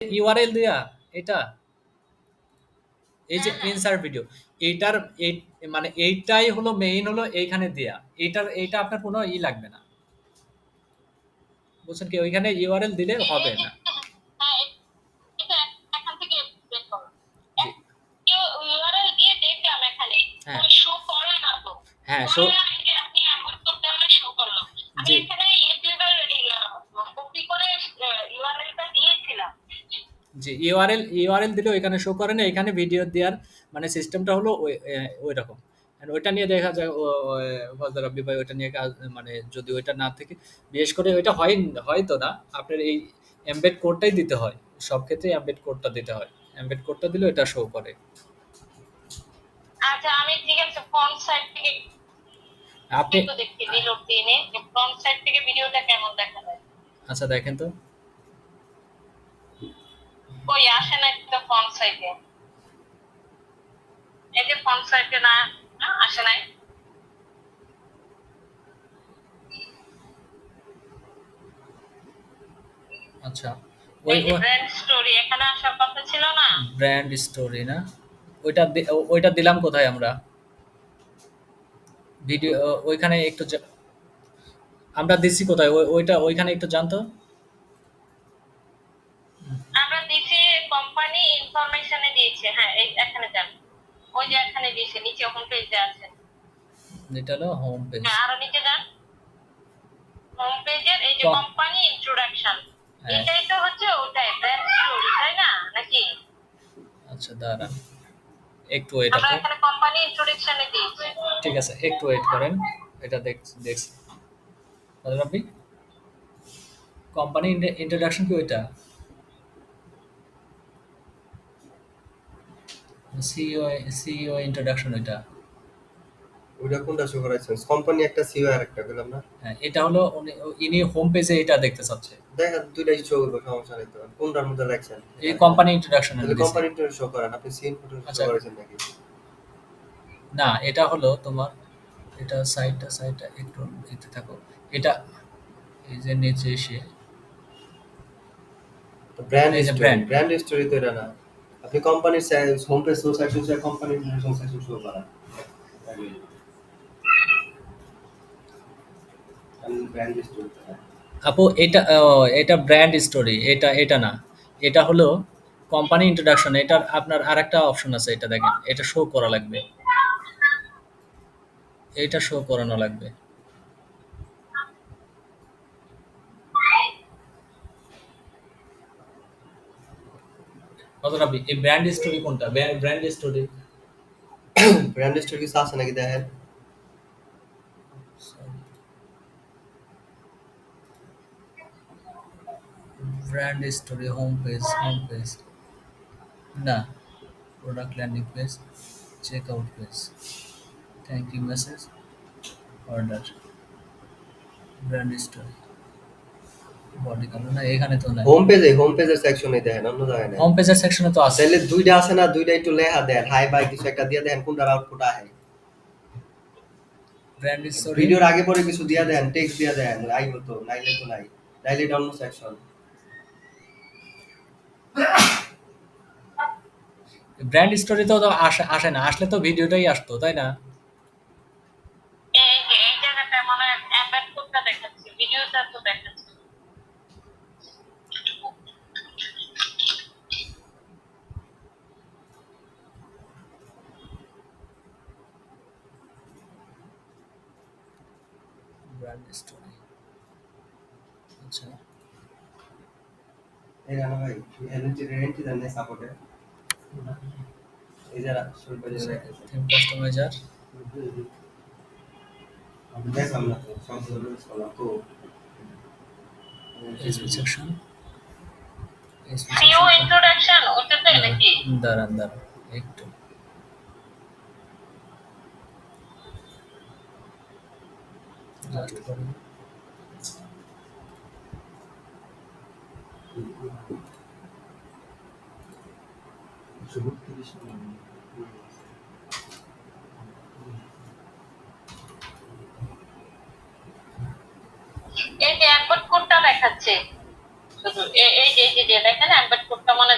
URL দেয়া এটা? এই যে। ইনসার্ট ভিডিও এইটার এই মানে এইটাই হলো মেইন হলো এইখানে দেয়া। এইটার এইটা আপনার কোনো ই লাগবে না। বুঝছেন কি ওইখানে ইউআরএল দিলে হবে না। হ্যাঁ, এটা এখান থেকে বের করো। জি। কেউ URL দিয়ে দেখলাম এখানে। হ্যাঁ। ওই show করে না তো। হ্যাঁ করে সো না, এই যে আপনি এমন করতে হলে show করল। আমি জি। এখানে ইউটিউবের এই, আহ, copy করে, আহ, URL টা দিয়েছিলাম। জি ইউআরএল ইউআরএল দিলে ওইখানে শো করে না এখানে ভিডিও দেওয়ার মানে সিস্টেমটা হলো ওই রকম ওইটা নিয়ে দেখা যায় ফজল রব্বি ভাই ওইটা নিয়ে কাজ মানে যদি ওইটা না থেকে বিশেষ করে ওইটা হয় হয়তো না আপনার এই এমবেড কোডটাই দিতে হয় সব ক্ষেত্রে এমবেড কোডটা দিতে হয় এমবেড কোডটা দিলে এটা শো করে আচ্ছা, আমি ঠিক আছে front side থেকে আপনি একটু দেখছি reload দিয়ে নে। যে front side থেকে ভিডিওটা কেমন দেখা যায়। আচ্ছা দেখেন তো কই আসে না একটা side এ। এই যে side এ না আসে নাই। আচ্ছা ওই brand story এখানে আসার কথা ছিল না? ব্র্যান্ড স্টোরি না? ওইটা ওইটা দিলাম কোথায় আমরা? ভিডিও ওইখানে একটু আমরা দিছি কোথায়? ওই- ওইটা ওইখানে একটু জানতো আমরা দিছি কোম্পানি ইনফরমেশনে দিয়েছে হ্যাঁ এই এখানে যান ওই যে এখানে দিয়েছে নিচে হোম পেজে আছে। যেটা হলো হোম পেজ হ্যাঁ আরও নিচে যান হোম পেজের এই যে কোম্পানি ইন্ট্রোডাকশন হ্যাঁ। এটাই তো হচ্ছে ওটাই ব্র্যান্ড স্টোরি তাই না? নাকি? আচ্ছা দাঁড়ান। একটু ওয়েট আমরা এখানে কোম্পানি ইন্ট্রোডাকশনে দিয়েছি। ঠিক আছে একটু ওয়েট করেন। এটা দেখ দেখছি। আপনি কোম্পানি ইন্ট্রোডাকশন কি ওইটা? সিইও সিইও ইন্ট্রোডাকশন ওইটা। ওইটা কোনটা শো করাইছেন? কোম্পানি একটা সিও আর একটা বললাম না? হ্যাঁ এটা হলো ইনি হোম পেজে এটা দেখতে চাচ্ছে। দেখা দুইটাই শো করব সমস্যা নেই তো। কোনটার মধ্যে রাখছেন? এই কোম্পানি ইন্ট্রোডাকশন তাহলে কোম্পানিটা শো করেন আপনি সিন ফটো শো। করেছেন নাকি? না এটা হলো তোমার এটা সাইডটা সাইডটা একটু এতে থাকো। এটা এই যে নিচে এসে। ব্র্যান্ড যে স্টোরি ব্র্যান্ড স্টোরি তো এটা না। আপনি কোম্পানির হোম পেজ সোর্স সেকশন থেকে কোম্পানির ইনফরমেশন সেকশন শো করেন। আমি ব্র্যান্ড স্টোরি আপু, এটা এটা ব্র্যান্ড স্টোরি এটা এটা না। এটা হলো কোম্পানি ইন্ট্রোডাকশন এটার আপনার আরেকটা অপশন আছে, এটা দেখেন, এটা শো করা লাগবে। এটা শো করানো লাগবে। কত রাবি এই ব্র্যান্ড স্টোরি কোনটা ব্র্যান্ড স্টোরি ব্র্যান্ড স্টোরি কিছু আছে নাকি দেখেন brand story home page home page না product landing page check out page thank you message order brand story body না এখানে তো নাই। হোম পেজে হোম পেজের সেকশনে দেখেন অন্য জায়গায় না হোম পেজের সেকশনে তো আছে। তাহলে দুইটা আছে না দুইটা একটু লেখা দেন। হাই বাই কিছু একটা দিয়ে দেন কোনটার আউটপুট আহে। ব্র্যান্ড স্টোরি ভিডিওর আগে পরে কিছু দিয়া দেন টেক্সট দিয়া দেন আই হতো নাইলে তো নাই। নাইলে এটা অন্য সেকশন ব্র্যান্ড স্টোরি তো তো আসে আসে না আসলে তো ভিডিওটাই আসতো তাই না এই যে এই জায়গাটা মনে হয় এমবেড কোডটা দেখাচ্ছে ভিডিওটা তো দেখাচ্ছে ব্র্যান্ড স্টোরি আচ্ছা। এই গানা ভাই এনএনটি রেন্টি দেন না সাপোর্টে এই যারা শুরু করে থিম কাস্টমাইজার আমি দেখলাম না তো সব ধরে করলাম তো। এসপি সেকশন সিও ইন্ট্রোডাকশন ওটাতে নাকি? দাঁড়ান দাঁড়ান একটু Just করে। এই যে এমবেড কোডটা দেখাচ্ছে। শুধু এই যে যে দেখেন অ্যাম্বেড কোডটা মনে